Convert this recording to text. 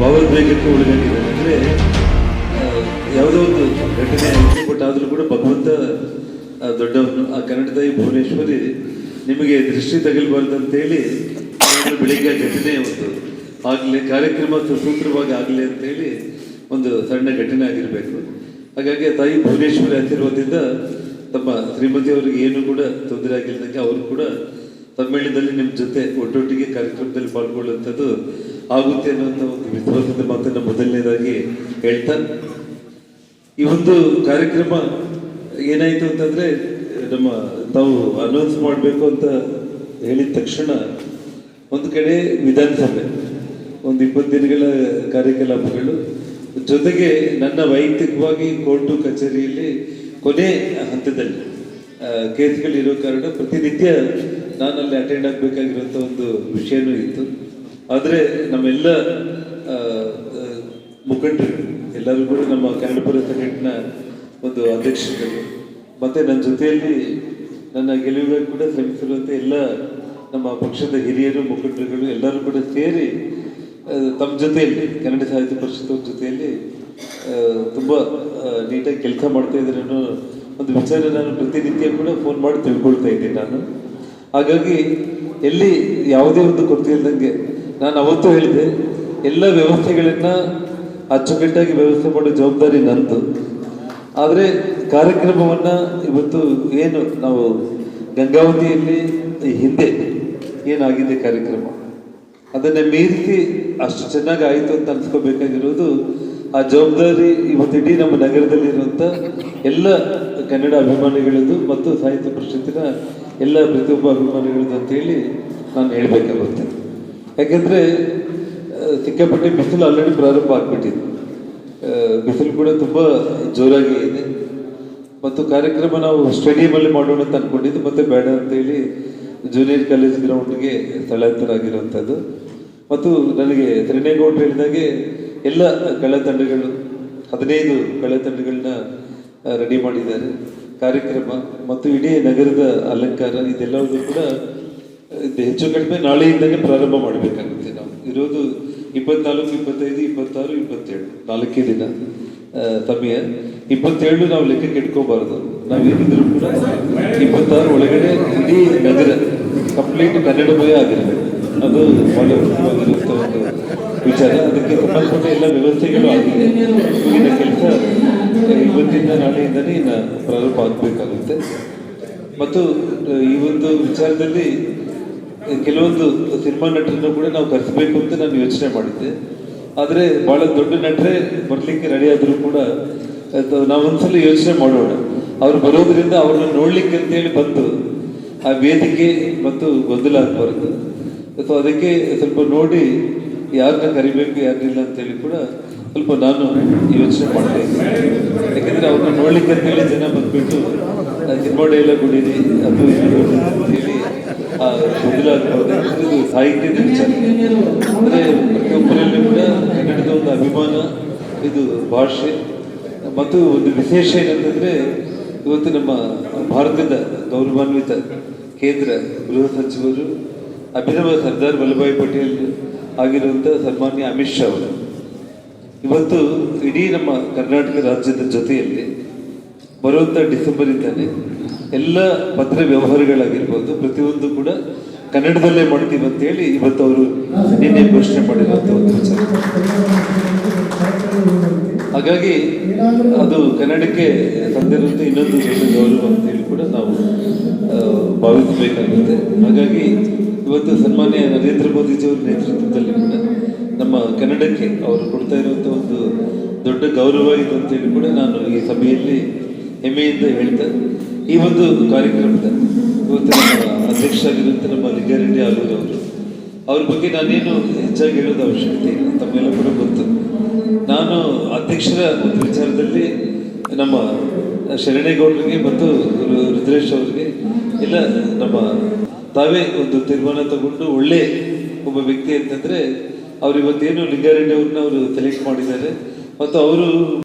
ಭಾವೋದ್ವೇಗಕ್ಕೆ ಒಳಗಾಗಿದ್ದಾರೆ ಅಂದರೆ ಯಾವುದೋ ಒಂದು ಘಟನೆ ಆಯಿತು ಕೂಡ ಭಗವಂತ ದೊಡ್ಡವನು, ಆ ಕನ್ನಡ ತಾಯಿ ಭುವನೇಶ್ವರಿ, ನಿಮಗೆ ದೃಷ್ಟಿ ತಗಲ್ಬಾರ್ದಂತೇಳಿ ಏನಾದ್ರೂ ಬೆಳಿಗ್ಗೆ ಘಟನೆ ಒಂದು ಆಗಲಿ, ಕಾರ್ಯಕ್ರಮ ಸುಸೂತ್ರವಾಗಿ ಆಗಲಿ ಅಂತೇಳಿ ಒಂದು ಸಣ್ಣ ಘಟನೆ ಆಗಿರಬೇಕು. ಹಾಗಾಗಿ ತಾಯಿ ಭುವನೇಶ್ವರಿ ಹತ್ತಿರುವುದರಿಂದ ತಮ್ಮ ಶ್ರೀಮತಿಯವರಿಗೆ ಏನು ಕೂಡ ತೊಂದರೆ ಆಗಿಲ್ಲದಂಗೆ ಅವರು ಕೂಡ ಸಮ್ಮೇಳನದಲ್ಲಿ ನಿಮ್ಮ ಜೊತೆ ಒಟ್ಟೊಟ್ಟಿಗೆ ಕಾರ್ಯಕ್ರಮದಲ್ಲಿ ಪಾಲ್ಗೊಳ್ಳುವಂಥದ್ದು ಆಗುತ್ತೆ ಅನ್ನುವಂಥ ಒಂದು ವಿಶ್ವಾಸದ ಮಾತನ್ನು ಮೊದಲನೇದಾಗಿ ಹೇಳ್ತಾ ಈ ಒಂದು ಕಾರ್ಯಕ್ರಮ ಏನಾಯಿತು ಅಂತಂದ್ರೆ, ನಮ್ಮ ತಾವು ಅನೌನ್ಸ್ ಮಾಡಬೇಕು ಅಂತ ಹೇಳಿದ ತಕ್ಷಣ ಒಂದು ಕಡೆ ವಿಧಾನಸಭೆ, ಒಂದು ಇಪ್ಪತ್ತು ದಿನಗಳ ಕಾರ್ಯಕಲಾಪಗಳು. ಜೊತೆಗೆ ನನ್ನ ವೈಯಕ್ತಿಕವಾಗಿ ಕೋರ್ಟು ಕಚೇರಿಯಲ್ಲಿ ಕೊನೆ ಹಂತದಲ್ಲಿ ಕೇಸ್ಗಳಿರೋ ಕಾರಣ ಪ್ರತಿನಿತ್ಯ ನಾನು ಅಲ್ಲಿ ಅಟೆಂಡ್ ಆಗಬೇಕಾಗಿರುವಂಥ ಒಂದು ವಿಷಯನೂ ಇತ್ತು. ಆದರೆ ನಮ್ಮೆಲ್ಲ ಮುಖಂಡರು, ಎಲ್ಲರೂ ಕೂಡ ನಮ್ಮ ಕನ್ನಡಪುರ ಸಂಘಟನಾ ಒಂದು ಅಧ್ಯಕ್ಷರುಗಳು. ಮತ್ತೆ ನನ್ನ ಜೊತೆಯಲ್ಲಿ ನನ್ನ ಗೆಲುವಿಗಾಗಿ ಕೂಡ ಶ್ರಮಿಸಿರುವಂಥ ಎಲ್ಲ ನಮ್ಮ ಪಕ್ಷದ ಹಿರಿಯರು, ಮುಖಂಡರುಗಳು ಎಲ್ಲರೂ ಕೂಡ ಸೇರಿ ತಮ್ಮ ಜೊತೆಯಲ್ಲಿ, ಕನ್ನಡ ಸಾಹಿತ್ಯ ಪರಿಷತ್ ಜೊತೆಯಲ್ಲಿ ತುಂಬ ನೀಟಾಗಿ ಕೆಲಸ ಮಾಡ್ತಾ ಇದ್ದಾರೆ ಅನ್ನೋ ಒಂದು ವಿಚಾರ ನಾನು ಪ್ರತಿನಿತ್ಯ ಕೂಡ ಫೋನ್ ಮಾಡಿ ತಿಳ್ಕೊಳ್ತಾ ಇದ್ದೀನಿ ನಾನು. ಹಾಗಾಗಿ ಎಲ್ಲಿ ಯಾವುದೇ ಒಂದು ಕೊರತೆ ಇಲ್ದಂಗೆ ನಾನು ಅವತ್ತು ಹೇಳಿದೆ, ಎಲ್ಲ ವ್ಯವಸ್ಥೆಗಳನ್ನ ಅಚ್ಚುಕಟ್ಟಾಗಿ ವ್ಯವಸ್ಥೆ ಮಾಡೋ ಜವಾಬ್ದಾರಿ ನಂದು. ಆದರೆ ಕಾರ್ಯಕ್ರಮವನ್ನು ಇವತ್ತು ಏನು ನಾವು ಗಂಗಾವತಿಯಲ್ಲಿ ಹಿಂದೆ ಏನಾಗಿದೆ ಕಾರ್ಯಕ್ರಮ? ಅದನ್ನ ಮೀರಿಸಿ ಅಷ್ಟು ಚೆನ್ನಾಗಿ ಆಯಿತು ಅಂತ ಅನ್ಸ್ಕೋಬೇಕಾಗಿರೋದು ಆ ಜವಾಬ್ದಾರಿ ಇವತ್ತು ಇಡೀ ನಮ್ಮ ನಗರದಲ್ಲಿರುವಂಥ ಎಲ್ಲ ಕನ್ನಡ ಅಭಿಮಾನಿಗಳದ್ದು ಮತ್ತು ಸಾಹಿತ್ಯ ಪರಿಷತ್ತಿನ ಎಲ್ಲ ಪ್ರತಿಯೊಬ್ಬ ಅಭಿಮಾನಿಗಳದ್ದು ಅಂತೇಳಿ ನಾನು ಹೇಳಬೇಕಾಗುತ್ತೆ. ಯಾಕೆಂದರೆ ಸಿಕ್ಕಾಪಟ್ಟೆ ಬಿಸಿಲು ಆಲ್ರೆಡಿ ಪ್ರಾರಂಭ ಆಗ್ಬಿಟ್ಟಿದೆ. ಬಿಸಿಲು ಕೂಡ ತುಂಬ ಜೋರಾಗಿ ಇದೆ. ಮತ್ತು ಕಾರ್ಯಕ್ರಮ ನಾವು ಸ್ಟೇಡಿಯಮಲ್ಲಿ ಮಾಡೋಣ ಅಂತ ಅಂದ್ಕೊಂಡಿದ್ದು ಮತ್ತೆ ಬೇಡ ಅಂತೇಳಿ ಜೂನಿಯರ್ ಕಾಲೇಜ್ ಗ್ರೌಂಡ್ಗೆ ಸ್ಥಳಾಂತರ ಆಗಿರುವಂಥದ್ದು. ಮತ್ತು ನನಗೆ ತ್ರಿನೇಗೌಡರು ಹೇಳಿದಾಗೆ ಎಲ್ಲ ಕಳ್ಳತಂಡಗಳು ತಂಡಗಳು, ಹದಿನೈದು ಕಳ್ಳತಂಡಗಳನ್ನ ರೆಡಿ ಮಾಡಿದ್ದಾರೆ. ಕಾರ್ಯಕ್ರಮ, ಮತ್ತು ಇಡೀ ನಗರದ ಅಲಂಕಾರ ಇದೆಲ್ಲವೂ ಕೂಡ ಹೆಚ್ಚು ಕಡಿಮೆ ನಾಳೆಯಿಂದಲೇ ಪ್ರಾರಂಭ ಮಾಡಬೇಕಾಗುತ್ತೆ ನಾವು. ಇರೋದು ಇಪ್ಪತ್ನಾಲ್ಕು, ಇಪ್ಪತ್ತೈದು, ಇಪ್ಪತ್ತಾರು, ಇಪ್ಪತ್ತೇಳು. ನಾಲ್ಕೇ ದಿನ. ಸಮಯ. ಇಪ್ಪತ್ತೇಳು ನಾವು ಲೆಕ್ಕಕ್ಕೆ ಇಟ್ಕೋಬಾರ್ದು ನಾವು ಏನಿದ್ರು ಕೂಡ ಇಪ್ಪತ್ತಾರು ಒಳಗಡೆ ಇಡೀ ನಗರ, ಕಂಪ್ಲೀಟ್ ಕನ್ನಡಮಯ ಆಗಿರಬೇಕು ಅದು ಬಹಳ ಮುಖ್ಯವಾಗಿರುವಂಥ ಒಂದು ವಿಚಾರ. ಅದಕ್ಕೆ ಸಂಬಂಧಪಟ್ಟ ಎಲ್ಲ ವ್ಯವಸ್ಥೆಗಳು ಆಗಿದೆ. ಈಗಿನ ಕೆಲಸ ಇವತ್ತಿಂದ ನಾಳೆಯಿಂದಲೇ ಇನ್ನು ಪ್ರಾರಂಭ ಆಗಬೇಕಾಗುತ್ತೆ. ಮತ್ತು ಈ ಒಂದು ವಿಚಾರದಲ್ಲಿ ಕೆಲವೊಂದು ಸಿನಿಮಾ ನಟರನ್ನು ಕೂಡ ನಾವು ಕರೆಸಬೇಕು ಅಂತ ನಾನು ಯೋಚನೆ ಮಾಡಿದ್ದೆ. ಆದರೆ ಬಹಳ ದೊಡ್ಡ ನಟರೇ ಬರ್ಲಿಕ್ಕೆ ರೆಡಿ ಕೂಡ ನಾವು ನಾವೊಂದ್ಸಲ ಯೋಚನೆ ಮಾಡೋಣ. ಅವ್ರು ಬರೋದ್ರಿಂದ ಅವ್ರನ್ನ ನೋಡ್ಲಿಕ್ಕೆ ಅಂತೇಳಿ ಬಂದು ಆ ವೇದಿಕೆ ಮತ್ತು ಗೊಂದಲ ಆಗಬಾರ್ದು. ಸೊ ಅದಕ್ಕೆ ಸ್ವಲ್ಪ ನೋಡಿ ಯಾರನ್ನ ಕರಿಬೇಕು ಯಾರಿಲ್ಲ ಅಂತೇಳಿ ಕೂಡ ಸ್ವಲ್ಪ ನಾನು ಯೋಚನೆ ಮಾಡ್ತಾ ಇದ್ದೀನಿ ಯಾಕಂದ್ರೆ ಅವ್ರನ್ನ ನೋಡ್ಲಿಕ್ಕೆ ಅಂತೇಳಿ ಜನ ಬಂದ್ಬಿಟ್ಟು ಸಿನಿಮಾ ಹೊಡೀರಿ ಅದು ಅಂತೇಳಿ ಇದು ಸಾಹಿತ್ಯದ ವಿಚಾರ. ಅಂದರೆ ಪ್ರತಿಯೊಬ್ಬರಲ್ಲಿ ಕೂಡ ಕನ್ನಡದ ಒಂದು ಅಭಿಮಾನ, ಇದು ಭಾಷೆ. ಮತ್ತು ಒಂದು ವಿಶೇಷ ಏನಂತಂದ್ರೆ, ಇವತ್ತು ನಮ್ಮ ಭಾರತದ ಗೌರವಾನ್ವಿತ ಕೇಂದ್ರ ಗೃಹ ಸಚಿವರು ಅಭಿನವ ಸರ್ದಾರ್ ವಲ್ಲಭಾಯಿ ಪಟೇಲ್ ಆಗಿರುವಂಥ ಸನ್ಮಾನ್ಯ ಅಮಿತ್ ಶಾ ಅವರು. ಇವತ್ತು ಇಡೀ ನಮ್ಮ ಕರ್ನಾಟಕ ರಾಜ್ಯದ ಜೊತೆಯಲ್ಲಿ ಬರುವಂಥ ಡಿಸೆಂಬರ್ ಇಂದಾನೆ ಎಲ್ಲ ಪತ್ರ ವ್ಯವಹಾರಗಳಾಗಿರ್ಬೋದು, ಪ್ರತಿಯೊಂದು ಕೂಡ ಕನ್ನಡದಲ್ಲೇ ಮಾಡ್ತೀವಿ ಅಂತೇಳಿ ಇವತ್ತು ಅವರು ನಿನ್ನೆ ಘೋಷಣೆ ಮಾಡಿರುವಂಥ ಒಂದು ವಿಚಾರ. ಹಾಗಾಗಿ ಅದು ಕನ್ನಡಕ್ಕೆ ತಂದಿರುವಂಥ ಇನ್ನೊಂದು ದೊಡ್ಡ ಗೌರವ ಅಂತೇಳಿ ಕೂಡ ನಾವು ಭಾವಿಸಬೇಕಾಗುತ್ತೆ. ಹಾಗಾಗಿ ಇವತ್ತು ಸನ್ಮಾನ್ಯ ನರೇಂದ್ರ ಮೋದಿಜಿಯವರ ನೇತೃತ್ವದಲ್ಲಿ ಕೂಡ ನಮ್ಮ ಕನ್ನಡಕ್ಕೆ ಅವರು ಕೊಡ್ತಾ ಇರುವಂಥ ಒಂದು ದೊಡ್ಡ ಗೌರವ ಇದು ಅಂತೇಳಿ ಕೂಡ ನಾನು ಈ ಸಭೆಯಲ್ಲಿ ಹೆಮ್ಮೆಯಿಂದ ಹೇಳ್ತಾ ಈ ಒಂದು ಕಾರ್ಯಕ್ರಮದ ಇವತ್ತು ನಮ್ಮ ಅಧ್ಯಕ್ಷರಾಗಿರುವಂಥ ನಮ್ಮ ಲಿಂಗಾರೆಡ್ಡಿ ಆಲೂರು ಅವರು, ಅವ್ರ ಬಗ್ಗೆ ನಾನೇನು ಹೆಚ್ಚಾಗಿ ಹೇಳೋದು ಅವಶ್ಯಕತೆ ಇಲ್ಲ ತಮ್ಮೆಲ್ಲ ಕೂಡ ಗೊತ್ತು. ನಾನು ಅಧ್ಯಕ್ಷರ ಒಂದು ವಿಚಾರದಲ್ಲಿ ನಮ್ಮ ಶರಣೇಗೌಡರಿಗೆ ಮತ್ತು ರುದ್ರೇಶ್ ಅವರಿಗೆ, ಇಲ್ಲ, ನಮ್ಮ ತಾವೇ ಒಂದು ತೀರ್ಮಾನ ತಗೊಂಡು ಒಳ್ಳೆ ಒಬ್ಬ ವ್ಯಕ್ತಿ ಅಂತಂದರೆ ಅವ್ರು ಇವತ್ತೇನು ಲಿಂಗಾರೆಡ್ಡಿ ಅವ್ರನ್ನ ಅವರು ಸೆಲೆಕ್ಟ್ ಮಾಡಿದ್ದಾರೆ, ಮತ್ತು ಅವರು